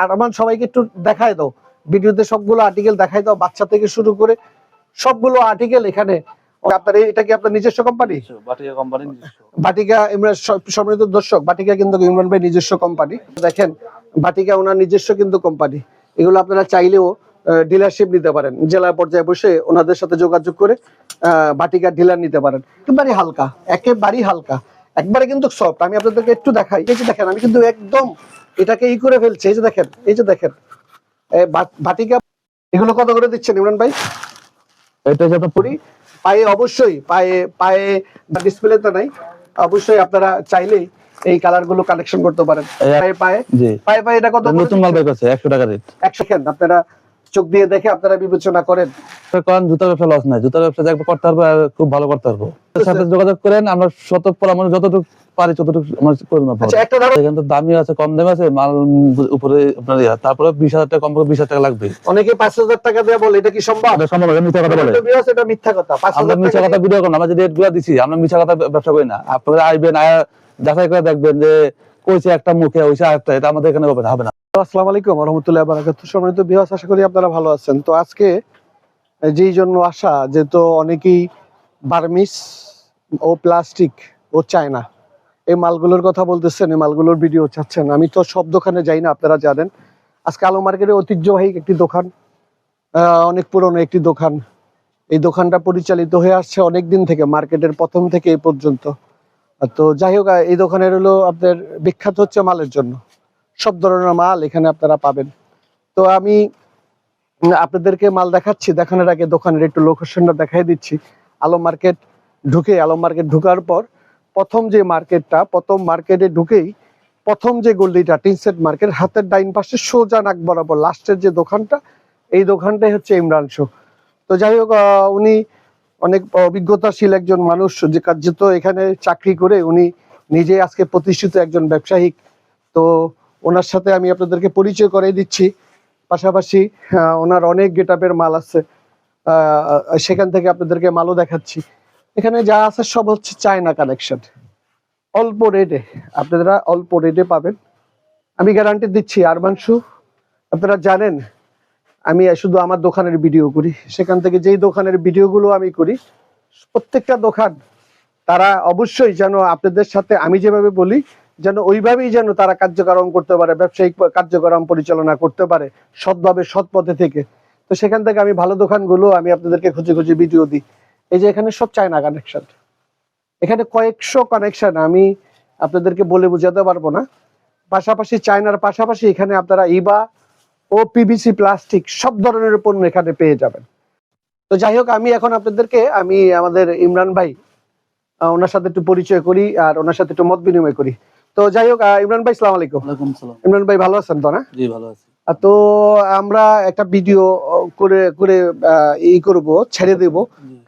আর আমার সবাইকে একটু দেখায় দাও। ভিডিওতে সবগুলো আর্টিকেল দেখায় দাও বাচ্চা থেকে শুরু করে সবগুলো আর্টিকেল এখানে। আপনার এটা কি আপনার নিজস্ব কোম্পানি বাটিকা কোম্পানি বাটিকা ইমরান সম্মানিত দর্শক বাটিকা কিন্তু ইমরান ভাই নিজস্ব কোম্পানি দেখেন বাটিকা ওনার নিজস্ব কিন্তু কোম্পানি এগুলো আপনারা চাইলেও ডিলারশিপ নিতে পারেন। জেলা পর্যায়ে বসে ওনাদের সাথে যোগাযোগ করে আহ, বাটিকা ডিলার নিতে পারেন। একেবারে হালকা একেবারেই হালকা। একবারে কিন্তু সফট আমি আপনাদেরকে একটু দেখাই। এই যে দেখেন আমি কিন্তু একদম এটাকে ই করে ফেলছে এই যে দেখেন এই যে দেখেন। বাটিকা এগুলো কত করে দিচ্ছেন ইমরান ভাই? এটা যত পড়ি পায়ে অবশ্যই পায়ে পায়ে ডিসপ্লে ডিসপ্লেতে নাই। অবশ্যই আপনারা চাইলেই এই কালারগুলো কালেকশন করতে পারেন। পায়ে পায়ে। পায়ে পায়ে এটা কত নতুন মাল বাইক করছে একশো টাকা রেট। একশো কেন? আপনারা চোখ দিয়ে দেখে আপনারা বিবেচনা করেন। কারণ জুতার ব্যবসা লস নাই। জুতার ব্যবসা করতে পারব আর খুব ভালো করতে পারব। সাথে যোগাযোগ করেন আমরা শত পরামর্শ যতটুকু পারি ততটুকু আমরা করে আচ্ছা একটা এখানে তো দামি আছে কম দামি আছে মাল উপরে আপনার ইয়া। তারপরে বিশ হাজার টাকা কম করে বিশ হাজার টাকা লাগবে। অনেকে পাঁচ হাজার টাকা দেওয়া বলে এটা কি সম্ভব? সম্ভব মিথ্যা কথা বলে। এটা মিথ্যা কথা আমরা মিথ্যা কথা ভিডিও আমরা যে রেটগুলা দিছি আমরা মিথ্যা কথা ব্যবসা করি না। আপনারা আসবেন আয়া যাচাই করে দেখবেন যে কইছে একটা মুখে হইছে আরেকটা এটা আমাদের এখানে হবে না। আসসালামু আলাইকুম রহমতুল্লাহ বারাকাত সম্মানিত বিহাস আশা করি আপনারা ভালো আছেন। তো আজকে যেই জন্য আসা যে তো অনেকেই বার্মিস ও প্লাস্টিক ও চায়না এই মালগুলোর কথা বলতেছেন, এই মালগুলোর ভিডিও চাচ্ছেন। আমি তো সব দোকানে যাই না, আপনারা জানেন। আজকে আলো মার্কেটের ঐতিহ্যবাহী একটি দোকান অনেক পুরনো একটি দোকান। এই দোকানটা পরিচালিত হয়ে আসছে অনেক দিন থেকে, মার্কেটের প্রথম থেকে এই পর্যন্ত। তো যাই হোক এই দোকানের হলো আপনার বিখ্যাত হচ্ছে মালের জন্য। সব ধরনের মাল এখানে আপনারা পাবেন। তো আমি আপনাদেরকে মাল দেখাচ্ছি, দেখানোর আগে দোকানের একটু লোকেশনটা দেখাই দিচ্ছি। আলম মার্কেট ঢুকে আলম মার্কেট ঢুকার পর প্রথম যে মার্কেটটা প্রথম মার্কেটে ঢুকেই প্রথম যে গল্লিটা টিনসেট মার্কেট হাতের ডাইন পাশে সোজা নাক বরাবর লাস্টের যে দোকানটা, এই দোকানটাই হচ্ছে ইমরান শো। তো যাই হোক উনি অনেক অভিজ্ঞতাশীল একজন মানুষ, যে কার্যত এখানে চাকরি করে উনি নিজে আজকে প্রতিষ্ঠিত একজন ব্যবসায়িক। তো ওনার সাথে আমি আপনাদেরকে পরিচয় করে দিচ্ছি। পাশাপাশি ওনার অনেক গেটআপের মাল আছে। সেখান থেকে আপনাদেরকে মালও দেখাচ্ছি। এখানে যা আছে সব হচ্ছে চায়না কালেকশন। অল্প রেটে, আপনারা অল্প রেটে পাবেন। আমি গ্যারান্টি দিচ্ছি আরবাংশু আপনারা জানেন, আমি শুধু আমার দোকানের ভিডিও করি। সেখান থেকে যেই দোকানের ভিডিওগুলো আমি করি, প্রত্যেকটা দোকান, তারা অবশ্যই যেন আপনাদের সাথে আমি যেভাবে বলি যেন ওইভাবেই যেন তারা কার্যক্রম করতে পারে, ব্যবসায়িক কার্যক্রম পরিচালনা করতে পারে, সৎভাবে সৎ পথে থেকে। তো সেখান থেকে আমি ভালো দোকানগুলো আমি আপনাদেরকে খুঁজে খুঁজে ভিডিও দিই। এই যে এখানে সব চায়না কানেকশন এখানে কয়েকশো কানেকশন আমি আপনাদেরকে বলে বুঝাতে পারব না। পাশাপাশি চায়নার পাশাপাশি এখানে আপনারা ইবা ও পিভিসি প্লাস্টিক সব ধরনের পণ্য এখানে পেয়ে যাবেন। তো যাই হোক, আমি এখন আপনাদেরকে, আমি আমাদের ইমরান ভাই ওনার সাথে একটু পরিচয় করি আর ওনার সাথে একটু মত বিনিময় করি। তো যাই হোক ইমরান ভাই সালাম আলাইকুম। ইমরান ভাই ভালো আছেন তো না? জি ভালো আছি। তো আমরা একটা ভিডিও করে করে ই করব ছেড়ে দেব।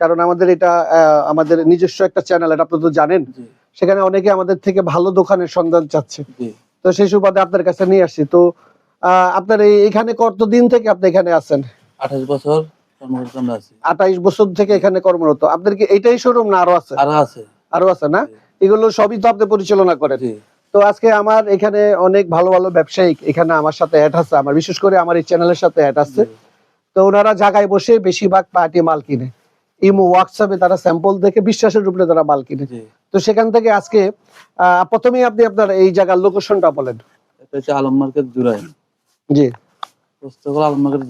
কারণ আমাদের এটা আমাদের নিজস্ব একটা চ্যানেল এটা আপনারা তো জানেন। সেখানে অনেকে আমাদের থেকে ভালো দোকানের সন্ধান চাচ্ছে। তো সেই সুবাদে আপনার কাছে নিয়ে আসছি। তো আপনার এখানে কতদিন থেকে আপনি এখানে আছেন? আঠাশ বছর আঠাইশ বছর থেকে এখানে কর্মরত। আপনার কি এটাই শোরুম না আরও আছে? আরও আছে। আরও আছে না? এগুলো সবই তো আপনি পরিচালনা করেন। তো আজকে আমার এখানে অনেক ভালো ভালো ব্যবসায়িক এখানে আমার সাথে অ্যাড আছে। আমার বিশেষ করে আমার এই চ্যানেলের সাথে অ্যাড আছে। তো ওনারা জায়গায় বসে বেশিরভাগ পার্টি মাল কিনে। ইমো হোয়াটসঅ্যাপে তারা স্যাম্পল দেখে বিশ্বাসের উপরে তারা মাল কিনে। তো সেখান থেকে আজকে আহ, প্রথমেই আপনি আপনার এই জায়গার লোকেশনটা বলেন। এটা হচ্ছে আলম মার্কেট জুরাই। জি। পুস্তকল আলম মার্কেট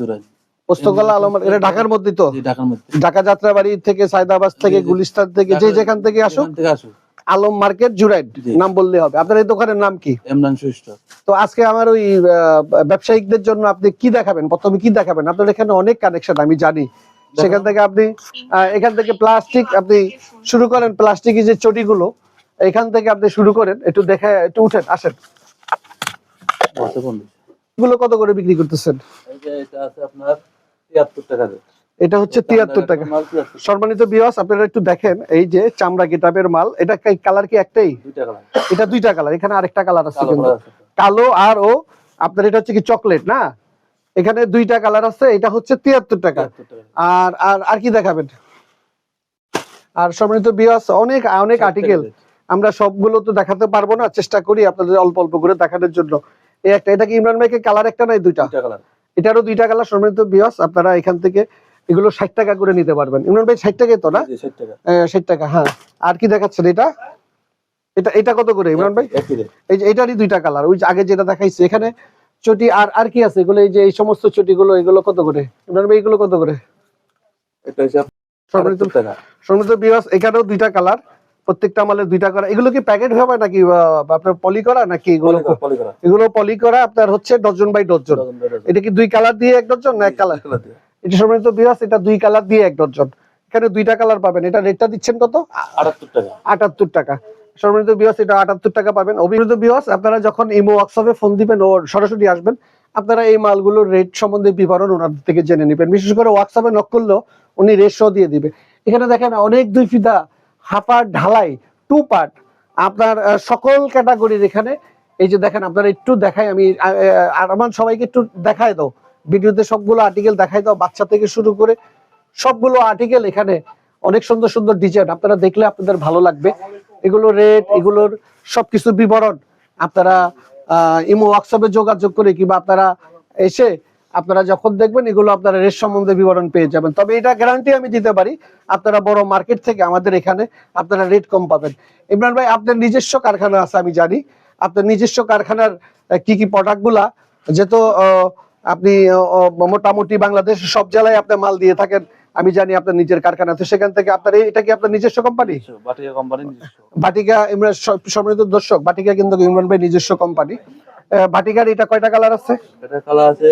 পোস্তকলা আলম এটা ঢাকার মধ্যে তো? জি ঢাকার মধ্যে। ঢাকা যাত্রাবাড়ি থেকে সায়দাবাদ থেকে। গুলিস্তান থেকে যে যেখান থেকে আসুক থেকে আসুক আলম মার্কেট জুরাইড নাম বললে হবে। আপনার এই দোকানের নাম কি? এমরান সুইস্ট তো আজকে আমার ওই ব্যবসায়িকদের জন্য আপনি কি দেখাবেন? প্রথমে কি দেখাবেন? আপনার এখানে অনেক কানেকশন আমি জানি। সেখান থেকে আপনি এখান থেকে প্লাস্টিক আপনি শুরু করেন প্লাস্টিকের যে চটিগুলো এখান থেকে আপনি শুরু করেন। একটু দেখে একটু উঠেন আসেন। এগুলো কত করে বিক্রি করতেছেন? এই যে এটা আছে আপনার তিয়াত্তর টাকা এটা হচ্ছে তিয়াত্তর টাকা মাল 73 সম্মানিত বিয়াস আপনারা একটু দেখেন এই যে চামড়া কিতাবের মাল এটা কালার কি একটাই? এটা দুইটা কালার এখানে আরেকটা কালার আছে কালো কিন্তু। কালো আর ও আপনার এটা হচ্ছে কি চকলেট না? এখানে দুইটা কালার আছে এটা হচ্ছে তিয়াত্তর টাকা আর আর আর কি দেখাবেন? আর সম্মানিত বিয়াস অনেক অনেক আর্টিকেল আমরা সবগুলো তো দেখাতে পারব না চেষ্টা করি আপনাদের অল্প অল্প করে দেখানোর জন্য। এই একটা এটা কি ইমরান ভাইকে কালার একটা নাই দুইটা? এটারও দুইটা কালার সম্মানিত বিয়স আপনারা এখান থেকে এগুলো ষাট টাকা করে নিতে পারবেন। ইমরান ভাই ষাট টাকাই তো না? জি, 60 টাকা। ষাট টাকা হ্যাঁ। আর কি দেখাচ্ছেন এটা? এটা এটা কত করে ইমরান ভাই? এই যে এটারই দুইটা কালার। ওই আগে যেটা দেখাইছে এখানে চটি আর আর কি আছে? এগুলো এই যে এই সমস্ত চটিগুলো এগুলো কত করে? ইমরান ভাই এগুলো কত করে? এটা হচ্ছে সম্মানিত 78 টাকা। সম্মানিত বিয়স এখানেও দুইটা কালার। প্রত্যেকটা মালের দুইটা করা। এগুলো কি প্যাকেট হবে নাকি আহ, আপনার পলি করা নাকি এগুলো? পলি করা, পলি করা। এগুলো পলি করা আপনার হচ্ছে ডজন বাই ডজন। এটা কি দুই কালার দিয়ে এক ডজন না এক কালার। এটা সম্মানিত বিয়াস এটা দুই কালার দিয়ে এক ডজন এখানে দুইটা কালার পাবেন। এটা রেটটা দিচ্ছেন কত? 78 টাকা। আটাত্তর টাকা। সম্মানিত বিয়াস এটা আটাত্তর টাকা পাবেন। অভিনীত বিয়াস আপনারা যখন ইমো ওয়ার্কশপে ফোন দিবেন ও সরাসরি আসবেন আপনারা এই মালগুলোর রেট সম্বন্ধে বিবরণ ওনার থেকে জেনে নেবেন। বিশেষ করে হোয়াটসঅ্যাপে নক করলেও উনি রেট সহ দিয়ে দিবে। এখানে দেখেন অনেক দুই ফিদা হাফার ঢালাই টু পার্ট আপনার সকল ক্যাটাগরির এখানে এই যে দেখেন আপনারা একটু দেখাই আমি আর আমার সবাইকে একটু দেখায় দাও। ভিডিওতে সবগুলো আর্টিকেল দেখাই দাও, বাচ্চা থেকে শুরু করে সবগুলো আর্টিকেল এখানে অনেক সুন্দর সুন্দর ডিজাইন আপনারা দেখলে আপনাদের ভালো লাগবে। এগুলো রেট এগুলোর সবকিছু বিবরণ। আপনারা ইমো হোয়াটসঅ্যাপে যোগাযোগ করে কিংবা আপনারা এসে আপনারা যখন দেখবেন, এগুলো আপনারা রেট সম্বন্ধে বিবরণ পেয়ে যাবেন। তবে এটা গ্যারান্টি আমি দিতে পারি, আপনারা বড় মার্কেট থেকে আমাদের এখানে আপনারা রেট কম পাবেন। ইমরান ভাই, আপনার নিজস্ব কারখানা আছে, আমি জানি। আপনার নিজস্ব কারখানার কি কি প্রোডাক্টগুলা যেহেতু আপনি মোটামুটি বাংলাদেশ সব জেলায় আপনার মাল দিয়ে থাকেন। আমি জানি আপনার নিজের কারখানা তো সেখান থেকে আপনার এটা কি আপনার নিজস্ব কোম্পানি নিজস্ব বাটিকা ইমরান সম্মানিত দর্শক বাটিকা কিন্তু ইমরান ভাই নিজস্ব কোম্পানি বাটিকার এটা কয়টা কালার আছে? এটা কালার আছে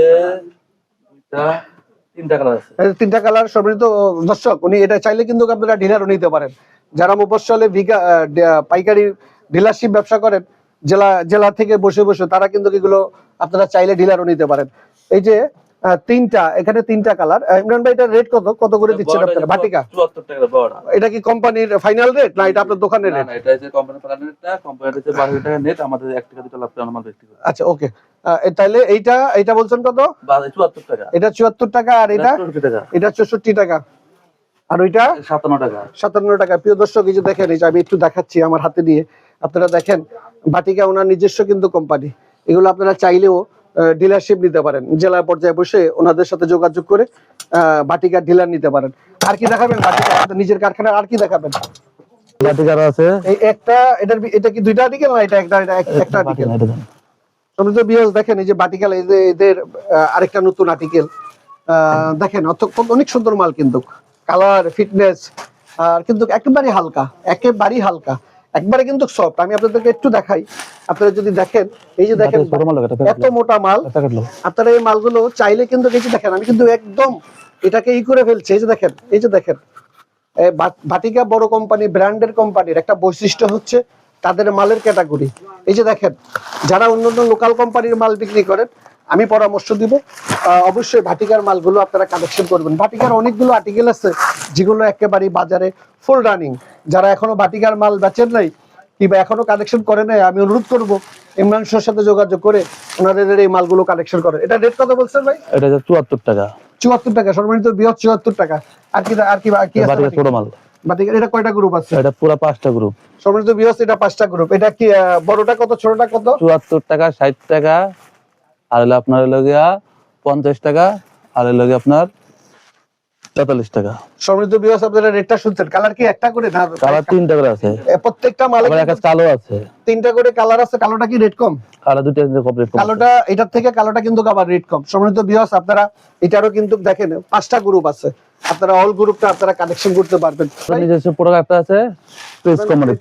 তিনটা কালার আছে। তিনটা কালার সম্মানিত দর্শক উনি এটা চাইলে কিন্তু আপনারা ডিলারও নিতে পারেন। যারা মুফসলে আহ, ডে- পাইকারি ডিলারশিপ ব্যবসা করেন জেলা জেলা থেকে বসে বসে তারা কিন্তু এগুলো আপনারা চাইলে ডিলারও নিতে পারেন। এই যে তিনটা এখানে তিনটা কালার ইমরান ভাই এটা রেট কত? কত করে দিচ্ছেন আপনারা? বাটিকা? 74 টাকা বড়টা এটা কি কোম্পানির ফাইনাল রেট না এটা আপনার দোকানের রেট না এটা হচ্ছে কোম্পানি প্ল্যানেটটা কোম্পানি হচ্ছে 12 টাকা নেট আমাদের 1 টাকা দুটো লাভ আমার ব্যক্তি করে। আচ্ছা ওকে তাহলে এইটা এইটা বলছেন কত? 74 টাকা। এটা চুয়াত্তর টাকা আর এটা? 64 এটা চৌষট্টি টাকা। আর ওইটা? 57 টাকা। সাতান্ন টাকা। প্রিয় দর্শক এই যে দেখেন এই যে আমি একটু দেখাচ্ছি আমার হাতে দিয়ে। আপনারা দেখেন বাটিকা ওনার নিজস্ব কিন্তু কোম্পানি এগুলো আপনারা চাইলেও ডিলারশিপ নিতে পারেন। জেলা পর্যায়ে বসে ওনাদের সাথে যোগাযোগ করে বাটিকার ডিলার নিতে পারেন। আর কি দেখাবেন বাটিকা নিজের কারখানার আর কি দেখাবেন? বাটিকার আছে। এই একটা এটার এটা কি দুইটা আর্টিকেল না এটা একটা একটা আর্টিকেল। সমৃদ্ধ বিয়াস দেখেন এই যে বাটিকাল এদের আরেকটা নতুন আর্টিকেল দেখেন অনেক সুন্দর মাল কিন্তু। কালার ফিটনেস আর কিন্তু একেবারে হালকা একেবারেই হালকা। একবারে কিন্তু সফট আমি আপনাদেরকে একটু দেখাই। আপনারা যদি দেখেন এই যে দেখেন এত মোটা মাল। আপনারা এই মালগুলো চাইলে কিন্তু এই যে দেখেন। আমি কিন্তু একদম এটাকে ই করে ফেলছি। এই যে দেখেন এই যে দেখেন। বাটিকা বড় কোম্পানি ব্র্যান্ডের কোম্পানির একটা বৈশিষ্ট্য হচ্ছে তাদের মালের ক্যাটাগরি। এই যে দেখেন যারা অন্যান্য লোকাল কোম্পানির মাল বিক্রি করেন আমি পরামর্শ দিব। অবশ্যই ভাটিকার মালগুলো আপনারা কালেকশন করবেন। ভাটিকার অনেকগুলো আর্টিকেল আছে যেগুলো একেবারেই বাজারে ফুল রানিং যারা এখনও ভাটিকার মাল বেচেন নাই কিংবা এখনও কালেকশন করে নাই আমি অনুরোধ করব ইমরান শাহর সাথে যোগাযোগ করে ওনাদের এই মালগুলো কালেকশন করেন এটা রেট কত বলছেন ভাই? এটা 74 টাকা। চুয়াত্তর টাকা সর্বনিম্ন বৃহৎ চুয়াত্তর টাকা। আর কি আর কি ছোট মাল। এটা কয়টা গ্রুপ আছে? এটা পুরো পাঁচটা গ্রুপ সর্বনিম্ন বৃহৎ এটা পাঁচটা গ্রুপ এটা কি বড়টা কত ছোটটা কত? চুয়াত্তর টাকা ষাট টাকা হলো আপনার হলো গিয়া পঞ্চাশ টাকা আর হলো গিয়া আপনার তেতাল্লিশ টাকা। সমৃদ্ধ বৃহৎ আপনারা রেটটা শুনছেন? কালার কি একটা করে না কালার তিনটা করে আছে। প্রত্যেকটা মালে একটা কালো আছে। তিনটা করে কালার আছে কালোটা কি রেট কম? কালার দুটো কমপ্লিট কালোটা এটার থেকে কালোটা কিন্তু আবার রেট কম। সমৃদ্ধ বৃহৎ আপনারা এটারও কিন্তু দেখেন পাঁচটা গ্রুপ আছে। আপনারা অল গ্রুপটা আপনারা কানেকশন করতে পারবেন। নিজস্ব প্রোডাক্ট আছে প্রেস কোম্পানি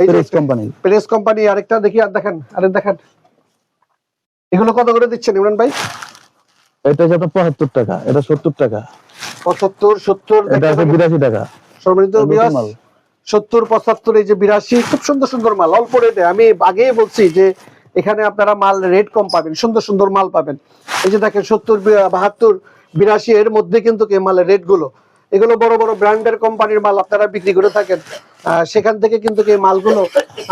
এই প্রেস কোম্পানি প্রেস কোম্পানি আরেকটা দেখি আর দেখেন আরে দেখেন। এগুলো কত করে দিচ্ছেন ইমরান ভাই? এটা হচ্ছে আপনার পঁচাত্তর টাকা এটা সত্তর টাকা। পঁচাত্তর সত্তর এটা আছে বিরাশি টাকা। সম্মানিত। সত্তর পঁচাত্তর এই যে বিরাশি খুব সুন্দর সুন্দর মাল অল্প রেটে আমি আগে বলছি যে এখানে আপনারা মাল রেট কম পাবেন সুন্দর সুন্দর মাল পাবেন। এই যে দেখেন সত্তর বাহাত্তর বিরাশি এর মধ্যে কিন্তু এই মালের রেটগুলো। এগুলো বড় বড় ব্র্যান্ডের কোম্পানির মাল আপনারা বিক্রি করে থাকেন। সেখান থেকে কিন্তু এই মালগুলো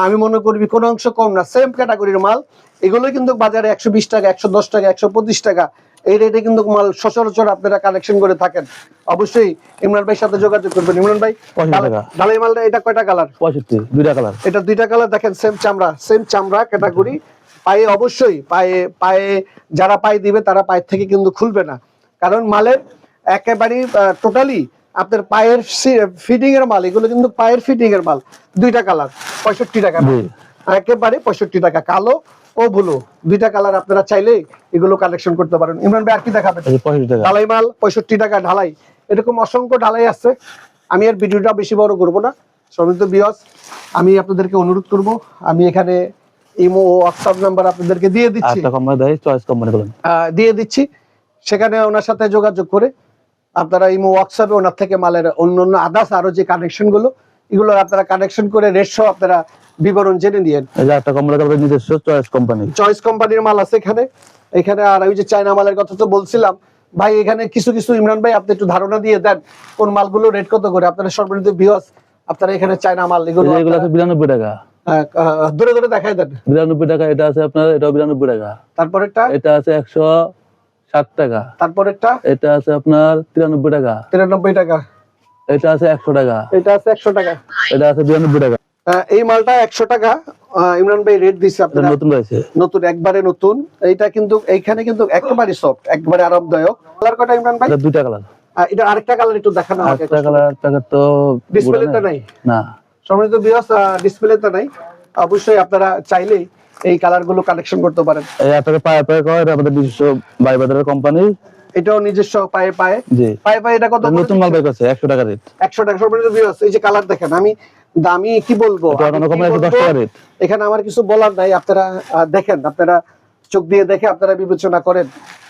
আমি মনে করবি কোনো অংশ কম না সেম ক্যাটাগরির মাল। এগুলো কিন্তু বাজারে একশো বিশ টাকা একশো দশ টাকা একশো পঁচিশ টাকা। এই রেটে কিন্তু মাল সচরাচর আপনারা কালেকশন করে থাকেন। অবশ্যই ইমরান ভাইয়ের সাথে যোগাযোগ করবেন। ইমরান ভাই। ঢালাই মালটা এটা কয়টা কালার পঁয়ষট্টি দুইটা কালার এটা দুইটা কালার দেখেন সেম চামড়া সেম চামড়া ক্যাটাগরি পায়ে অবশ্যই পায়ে পায়ে যারা পায়ে দিবে তারা পায়ের থেকে কিন্তু খুলবে না। কারণ মালের একেবারেই টোটালি আপনার পায়ের ফিটিং এর মাল এগুলো কিন্তু পায়ের ফিটিং এর মাল দুইটা কালার পঁয়ষট্টি টাকা। একেবারে পঁয়ষট্টি টাকা কালো ও ব্লু দুইটা কালার আপনারা চাইলে এগুলো কালেকশন করতে পারেন। ইমরান ভাই আর কি দেখাবেন? ঢালাই মাল পঁয়ষট্টি টাকা ঢালাই এরকম অসংখ্য ঢালাই আছে। আমি আর ভিডিওটা বেশি বড় করব না। সমিত বিয়স আমি আপনাদেরকে অনুরোধ করব আমি এখানে ইমো ও হোয়াটসঅ্যাপ নাম্বার আপনাদেরকে দিয়ে দিচ্ছি। দিয়ে দিচ্ছি। সেখানে ওনার সাথে যোগাযোগ করে আপনারা ইমো হোয়াটসঅ্যাপে ওনার থেকে মালের অন্য অন্য আদার্স আরও যে কানেকশনগুলো এগুলো আপনারা কানেকশন করে রেট সহ আপনারা বিবরণ জেনে নিয়েন। আটটা কোম্পানি তারপরে নিজস্ব চয়েস কোম্পানি চয়েস কোম্পানির মাল আছে এখানে। এখানে আর ওই যে চায়না মালের কথা তো বলছিলাম। ভাই এখানে কিছু কিছু ইমরান ভাই আপনি একটু ধারণা দিয়ে দেন কোন মালগুলো রেট কত করে? আপনারা সর্বনিম্ন বিহস আপনারা এখানে চায়না মাল এগুলো এগুলো আছে বিরানব্বই টাকা। আহ, ধরে ধরে দেখাই দেন। বিরানব্বই টাকা এটা আছে আপনার এটাও বিরানব্বই টাকা। তারপরেরটা? এটা আছে একশো ষাট টাকা। তারপরেরটা এটা আছে আপনার তিরানব্বই টাকা। তিরানব্বই টাকা। এটা আছে একশো টাকা। এটা আছে একশো টাকা। এটা আছে বিরানব্বই টাকা। এই মালটা একশো টাকা। ইমরান ভাই রেট দিচ্ছে নতুন একবারে নতুন। এইটা কিন্তু এইখানে কিন্তু একেবারে সফট একবারে আরামদায়ক। কালার কটা ইমরান ভাই? দুইটা কালার এটা আরেকটা কালার একটু দেখানো আমাকে আটটা কালার প্যাকেট তো ডিসপ্লেতে নাই? না। সম্মানিত বিয়াস ডিসপ্লেতে নাই। অবশ্যই আপনারা চাইলেই এই কালারগুলো কালেকশন করতে পারেন। পায়ে পায়ে কয় এটা আমাদের নিজস্ব বাই বাজারের কোম্পানি এটাও নিজস্ব পায়ে পায়ে? জি। পায়ে পায়ে এটা কত নতুন মাল বাইক আছে একশো টাকা রেট একশো টাকা সম্মানিত বিয়াস এই যে কালার দেখেন আমি দামি কি বলব? এটা এখানে আমার কিছু বলার নাই আপনারা দেখেন আপনারা চোখ দিয়ে দেখে আপনারা বিবেচনা করেন।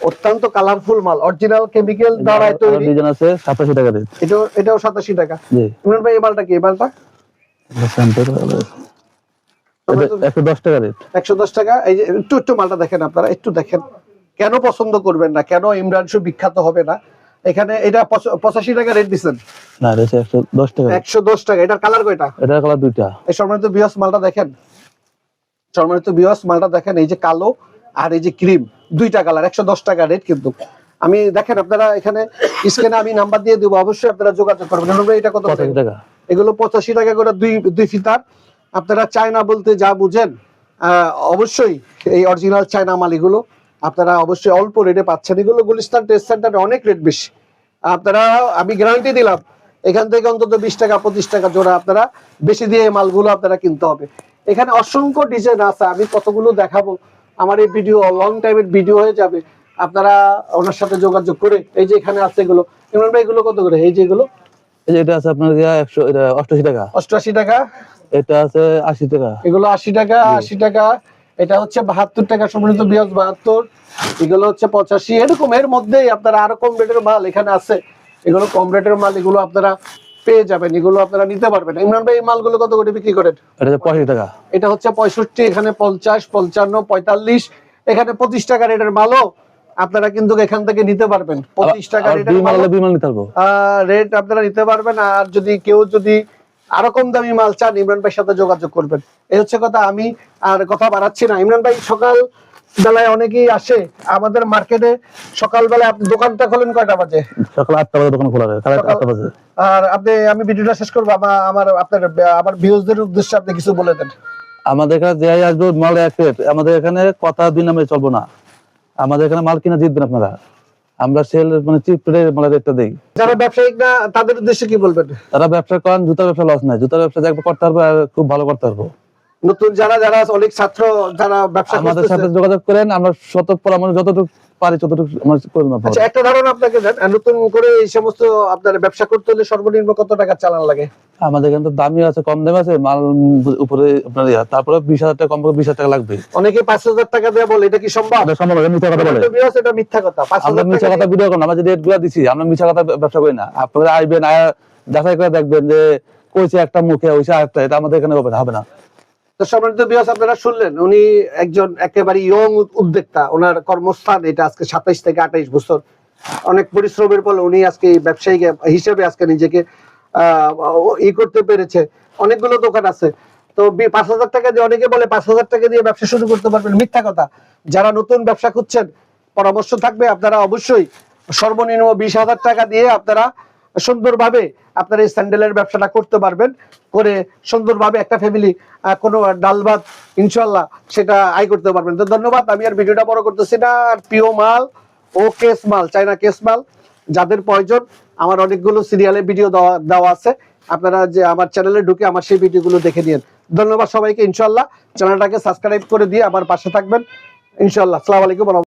অত্যন্ত কালারফুল মাল অরিজিনাল কেমিক্যাল দ্বারাই তৈরি। ডিজাইন আছে সাতাশি টাকা রেট এটাও এটাও সাতাশি টাকা। জি। ইমরান ভাই এই মালটা কি? এই মালটা? একশো দশ টাকা রেট একশো দশ টাকা এই যে একটু একটু মালটা দেখেন আপনারা একটু দেখেন। কেন পছন্দ করবেন না? কেন ইমরান শু বিখ্যাত হবে না? এখানে এটা পঁচ- পঁচাশি টাকা রেট দিচ্ছেন না এটা হচ্ছে টাকা একশো দশ টাকা এটার কালার কয়টা? এটার কালার দুইটা। এই সম্মানিত বিয়স মালটা দেখেন। সম্মানিত বিয়স মালটা দেখেন এই যে কালো আর এই যে ক্রিম দুইটা কালার একশো দশ টাকা রেট কিন্তু। আমি দেখেন আপনারা এখানে স্ক্রিনে আমি নাম্বার দিয়ে দেবো অবশ্যই আপনারা যোগাযোগ করবেন। এটা কত টাকা। এগুলো পঁচাশি টাকা করে দুই দুই ফিতার। আপনারা চায়না বলতে যা বুঝেন অবশ্যই এই অরিজিনাল চায়না মাল এগুলো আপনারা অবশ্যই অল্প রেটে পাচ্ছেন। এগুলো গুলিস্তান টেস্ট সেন্টারে অনেক রেট বেশি। আপনারা, আমি গ্যারান্টি দিলাম, এখান থেকে অন্তত বিশ টাকা, পঁচিশ টাকা জোড়া আপনারা বেশি দিয়ে এই মালগুলো আপনারা কিনতে হবে। এখানে অসংখ্য ডিজাইন আছে, আমি কতগুলো দেখাবো, আমার এই ভিডিও লং টাইমের ভিডিও হয়ে যাবে। আপনারা ওনার সাথে যোগাযোগ করে, এই যে এখানে আছে এগুলো, ইমরান ভাই, এগুলো কত করে? এই যে এগুলো এই যে এটা আছে আপনার একশো এটা অষ্টআশি টাকা। অষ্টআশি টাকা। এটা আছে আশি টাকা। এগুলো আশি টাকা আশি টাকা। এটা হচ্ছে বাহাত্তর টাকা সম্মানিত বিয়াস বাহাত্তর। এগুলো হচ্ছে পঁচাশি। এরকম এর মধ্যেই আপনারা আরও কম রেটের মাল এখানে আছে। এগুলো কম রেটের মাল এগুলো আপনারা পেয়ে যাবেন এগুলো আপনারা নিতে পারবেন। ইমরান ভাই এই মালগুলো কত করে বিক্রি করেন? এটা পঁয়ষট্টি টাকা। এটা হচ্ছে পঁয়ষট্টি এখানে পঞ্চাশ পঞ্চান্ন পঁয়তাল্লিশ। এখানে পঁচিশ টাকা রেটের মালও। আপনারা কিন্তু এখান থেকে নিতে পারবেন। পঁচিশ টাকা রেট আপনারা নিতে পারবেন আর যদি কেউ যদি আরও কম দামি মাল চান ইমরান ভাইয়ের সাথে যোগাযোগ করবেন। এই হচ্ছে কথা আমি আর কথা বাড়াচ্ছি না। ইমরান ভাই সকাল বেলায় অনেকেই আসে আমাদের মার্কেটে সকালবেলায় আপনি দোকানটা খোলেন কয়টা বাজে? সকাল আটটা বাজে দোকান খোলা সাড়ে আটটা বাজে। আর আপনি আমি ভিডিওটা শেষ করব আমার আপনার আমার ভিউজদের উদ্দেশ্যে আপনি কিছু বলে দেন। আমাদের এখানে যে আসবে মাল এক আমাদের এখানে কথা দুই নামে চলবো না। আমাদের এখানে মাল কিনা জিতবেন আপনারা। আমরা সেল মানে চিপ রেটে মালের রেটটা দিই। যারা ব্যবসায়ী না তাদের উদ্দেশ্যে কি বলবেন? তারা ব্যবসা করেন জুতার ব্যবসা লস নাই। জুতার ব্যবসা যাক করতে পারব আর খুব ভালো করতে পারব। নতুন যারা যারা অনেক ছাত্র যারা ব্যবসা আমাদের সাথে যোগাযোগ করেন আমরা শতক পরামর্শ যতটুকু পারি ততটুকু আমরা করে দেবো আচ্ছা একটা ধারণা আপনাকে দেন নতুন করে এই সমস্ত আপনার ব্যবসা করতে হলে সর্বনিম্ন কত টাকা চালান লাগে? আমাদের এখানে তো দামি আছে কম দামি আছে মাল উপরে আপনার ইয়া। তারপরে বিশ হাজার টাকা কম করে বিশ হাজার টাকা লাগবে। অনেকে পাঁচ হাজার টাকা দেওয়া বলে এটা কি সম্ভব? এটা সম্ভব মিথ্যা কথা বলে। এটা মিথ্যা কথা। আমরা মিথ্যা কথা ভিডিও করি না, আমরা যে রেটগুলা দিছি আমরা মিথ্যা কথা ব্যবসা করি না। আপনারা আসবেন আয়া যাচাই করে দেখবেন যে কইছে একটা মুখে হইছে আরেকটা এটা আমাদের এখানে হবে না হবে না। সম্মানিত বিয়াস আপনারা শুনলেন, উনি একজন একেবারে ইয়ং উদ্যোক্তা। ওনার কর্মস্থান এটা আজকে সাতাইশ থেকে আঠাইশ বছর। অনেক পরিশ্রমের ফলে উনি আজকে এই ব্যবসায়িক হিসেবে আজকে নিজেকে ই করতে পেরেছে। অনেকগুলো দোকান আছে। তো পাঁচ হাজার টাকা দিয়ে, অনেকে বলে পাঁচ হাজার টাকা দিয়ে ব্যবসা শুরু করতে পারবেন। মিথ্যা কথা। যারা নতুন ব্যবসা খুঁজছেন, পরামর্শ থাকবে আপনারা অবশ্যই সর্বনিম্ন বিশ হাজার টাকা দিয়ে আপনারা সুন্দরভাবে আপনারা এই স্যান্ডেলের ব্যবসাটা করতে পারবেন, করে সুন্দরভাবে একটা ফ্যামিলি কোনো ডাল ভাত ইনশাল্লাহ সেটা আয় করতে পারবেন। তো ধন্যবাদ, আমি আর ভিডিওটা বড় করতেছি না। আর পিও মাল ও কেস মাল চাইনা কেস মাল, যাদের প্রয়োজন, আমার অনেকগুলো সিরিয়ালে ভিডিও দেওয়া দেওয়া আছে। আপনারা যে আমার চ্যানেলে ঢুকে আমার সেই ভিডিওগুলো দেখে নিন। ধন্যবাদ সবাইকে ইনশাল্লাহ চ্যানেলটাকে সাবস্ক্রাইব করে দিয়ে আমার পাশে থাকবেন। ইনশাল্লাহ আসসালামু আলাইকুম